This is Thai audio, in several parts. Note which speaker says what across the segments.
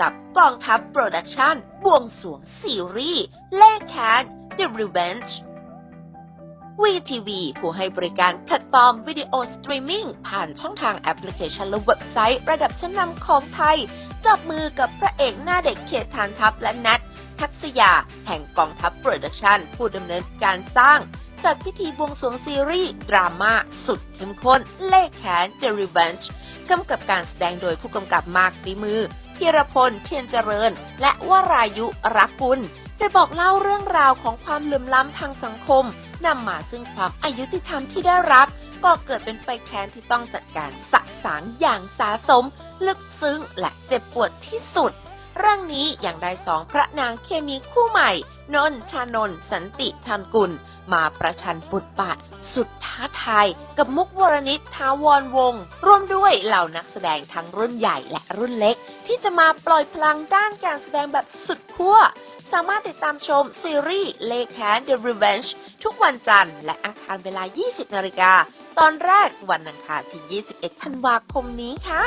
Speaker 1: กับกองทัพโปรดักชั่นบวงสรวงซีรีส์เล่แคน The Revenge VTV ผู้ให้บริการแพลตฟอร์มวิดีโอสตรีมมิ่งผ่านช่องทางแอปพลิเคชันและเว็บไซต์ระดับชั้นนำของไทย จับมือกับพระเอกหน้าเด็กเขตฐานทัพและนัททักษยา แห่งกองทัพโปรดักชันผู้ดำเนินการสร้าง จัดพิธีบวงสรวงซีรีส์ ดราม่าสุดเข้มข้น เล่แขน The Revenge กำกับการแสดงโดยผู้กำกับมากฝีมือ พีรพลเทียนเจริญ และวรายุรักกุลจะบอกเล่าเรื่องราวของความเหลื่อมล้ำทางสังคมนำมาซึ่งความอายุติธรรมที่ได้รับก็เกิดเป็นไฟแค้นที่ต้องจัดการสะสางอย่างสาสม ลึกซึ้งและเจ็บปวดที่สุด เรื่องนี้ยังได้สองพระนางเคมีคู่ใหม่ นนท์ชานนท์สันติธรรมกุล มาประชันบทบาทสุดท้าทายกับมุกวรนิตทาวรวงศ์ร่วมด้วยเหล่านักแสดงทั้งรุ่นใหญ่และรุ่นเล็ก ที่จะมาปล่อยพลังด้านการแสดงแบบสุดขั้วสามารถติดตามชมซีรีส์เลแคน The Revenge ทุกวันจันทร์และอังคารเวลา 20 นาฬิกา ตอนแรกวันอังคารที่ 21 ธันวาคมนี้ค่ะ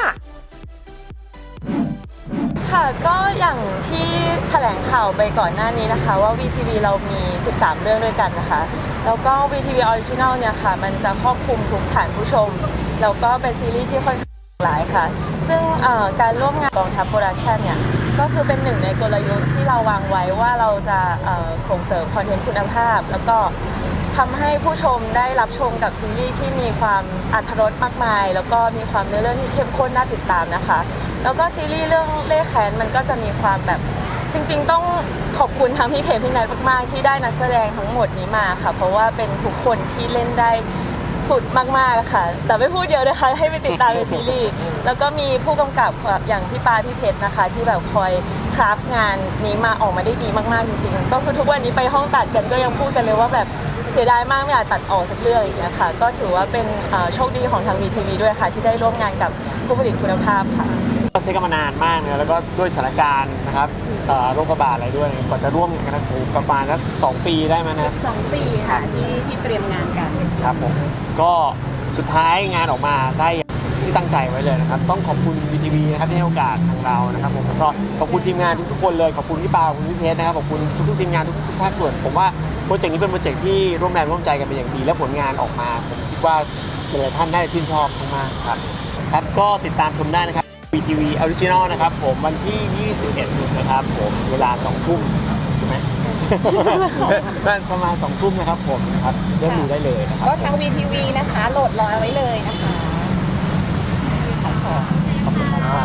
Speaker 2: ค่ะก็อย่างที่แถลงข่าวไปก่อนหน้านี้นะคะ ว่า VTV เรามี 13 เรื่องด้วยกันนะคะ แล้วก็ VTV Original เนี่ยค่ะ มันจะครอบคลุมทุกฐานผู้ชม แล้วก็เป็นซีรีส์ที่ค่อนข้างหลายค่ะ ซึ่งการร่วมงานกองทัพโปรดักชันเนี่ย ก็คือเป็นหนึ่งในกลยุทธ์ที่เราวางไว้ว่าเราจะส่งเสริมคอนเทนต์คุณภาพ แล้วก็ทำให้ผู้ชมได้รับชมกับซีรีส์ที่มีความอัธรสมากมาย แล้วก็มีความเนื้อเรื่องที่เข้มข้นน่าติดตามนะคะ แล้วก็ซีรีส์เรื่องเล่ห์แค้นมันก็จะมีความแบบจริง ๆ ต้องขอบคุณทางพี่เขมพี่นายมากๆที่ได้นักแสดงทั้งหมดนี้มาค่ะ เพราะว่าเป็นทุกคนที่เล่นได้สุดมากๆค่ะ แต่ไม่พูดเยอะนะคะ ให้ไปติดตามในซีรีส์แล้วก็มีผู้กำกับแบบอย่างพี่ปาพี่เพชรนะคะ ที่แบบคอยคราฟงานนี้มาออกมาได้ดีมากๆจริงๆ ก็คือทุกวันนี้ไปห้องตัดกันก็ยังพูดกันเลยว่าแบบเสียดายมากไม่อยากตัดออกสักเรื่องอย่างเงี้ยค่ะ ก็ถือว่าเป็นโชคดีของทาง VTV ด้วยค่ะ ที่ได้ร่วมงานกับผู้ผลิตคุณภาพค่ะ
Speaker 3: ก็ใช้กันมานานมากนะแล้วก็ด้วยสถานการณ์นะครับเอ่อโรคระบาดอะไรด้วยกว่าจะร่วมกันนะโอ้โหประมาณสักสองปีได้ไหมนะ
Speaker 4: สองปีค่ะที่ที่เตรียมงานกัน
Speaker 3: ครับผมก็สุดท้ายงานออกมาได้อย่างที่ตั้งใจไว้เลยนะครับ ต้องขอบคุณ VTV นะครับที่ให้โอกาสทางเรานะครับผมแล้วก็ขอบคุณทีมงานทุกๆคนเลยขอบคุณพี่ปาขอบคุณพี่เพชรนะครับขอบคุณทุกๆทีมงานทุกๆภาคส่วน ผมว่าโปรเจกต์นี้เป็นโปรเจกต์ที่ร่วมแรงร่วมใจกันเป็นอย่างดี และผลงานออกมาผมคิดว่าหลายๆท่านได้ชื่นชอบมากๆครับครับก็ติดตามชมได้นะครับ VTV Original นะครับผมวันที่ 21นะครับผมเวลา 2 ทุ่มถูกไหมประมาณ 2 ทุ่มนะครับผมนะครับเริ่มดูได้เลยนะครับ
Speaker 4: ก็ทาง VTV นะคะโหลดรอไว้เลยนะคะ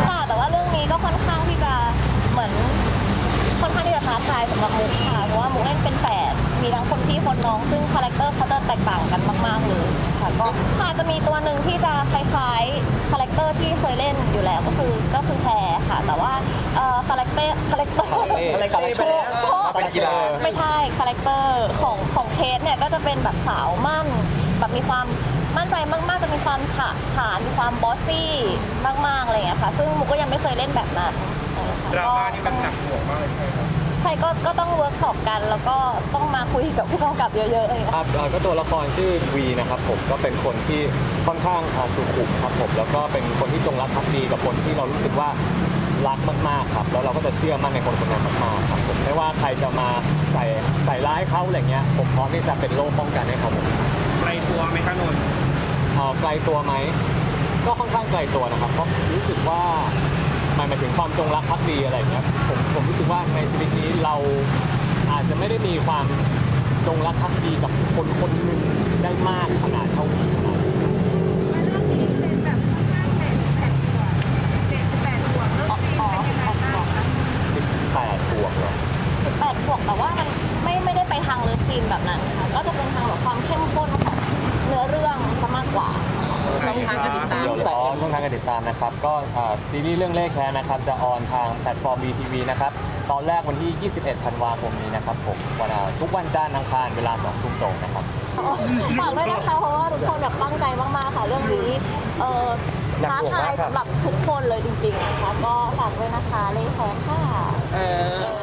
Speaker 5: ค่ะแต่ว่าเรื่องนี้ก็ค่อนข้างที่จะเหมือนค่อนข้างที่จะท้าทายสำหรับมุกค่ะเพราะว่ามุกเล่นเป็นแฝดมีทั้งคนพี่คนน้อง ซึ่งคาแรคเตอร์เขาจะแตกต่างกันมากๆเลยค่ะ ก็ค่ะจะมีตัวหนึ่งที่จะคล้ายๆคาแรคเตอร์ที่เคยเล่นอยู่แล้วก็คือก็คือแพรค่ะ แต่ว่าเอ่อคาแรคเตอร์คาแรคเตอร์
Speaker 3: อะไรกันโชค
Speaker 5: โชค
Speaker 3: เป็นกีฬา
Speaker 5: ไม่ใช่คาแรคเตอร์ของของเคสเนี่ยก็จะเป็นแบบสาวมั่นแบบมีความมั่นใจมากๆ จะมีความฉะฉานมีความบอสซี่มากๆอะไรอย่างเงี้ยค่ะ ซึ่งมุกก็ยังไม่เคยเล่นแบบนั้นดราม่านี่มันหนักหน่วงมากเลยใช่ ก็ก็ต้องเวิร์กช็อปกัน แล้วก็ต้องมาคุยกับผู้กำกับเยอะๆอะไรอย่างเงี้ย
Speaker 6: ครับเอ่อก็ตัวละครชื่อวีนะครับผมก็เป็นคนที่ค่อนข้างอ่าสุขุมครับผมแล้วก็เป็นคนที่จงรักภักดีกับคนที่เรารู้สึกว่ารักมากๆครับแล้วเราก็จะเชื่อมั่นในคนคนนั้นมากๆครับผมไม่ว่าใครจะมาใส่ใส่ร้ายเขาอะไรเงี้ยผมพร้อมที่จะเป็นโล่ป้องกันให้เขาผม
Speaker 7: ไกลตัวไหมคะนนท์
Speaker 6: เอ่อไกลตัวไหมก็ค่อนข้างไกลตัวนะครับเพราะรู้สึกว่า มันหมายถึงความจงรักภักดีอะไรเงี้ยผมผมรู้สึกว่าในชีวิตนี้เราอาจจะไม่ได้มีความจงรักภักดีกับคนคนหนึ่งได้มากขนาดเท่านี้ครับสิบแปดบวกเหรอ
Speaker 5: 18บวกแต่ว่ามันไม่ไม่ได้ไปทางเลิฟซีนแบบนั้นค่ะก็จะเป็นทางแบบความเข้มข้นของเนื้อเรื่องซะมากกว่า
Speaker 7: องทางการติดตาม
Speaker 6: เดี๋ยวรอช่องทางการติดตามนะครับ ก็อ่าซีรีส์เรื่องเลขแค้นนะครับ จะออนทางแพลตฟอร์ม VTV นะครับ ตอนแรกวันที่ 21 ธันวาคมนี้นะครับผมวันอ่าทุกวันจันทร์อังคารเวลา2ทุ่มตรงนะครับ
Speaker 5: ฝากด้วยนะคะเพราะว่าทุกคนแบบตั้งใจมากๆค่ะเรื่องนี้เออท้าทายสำหรับทุกคนเลยจริงๆนะคะก็ฝากด้วยนะคะเลยแคค่ะ
Speaker 7: เออ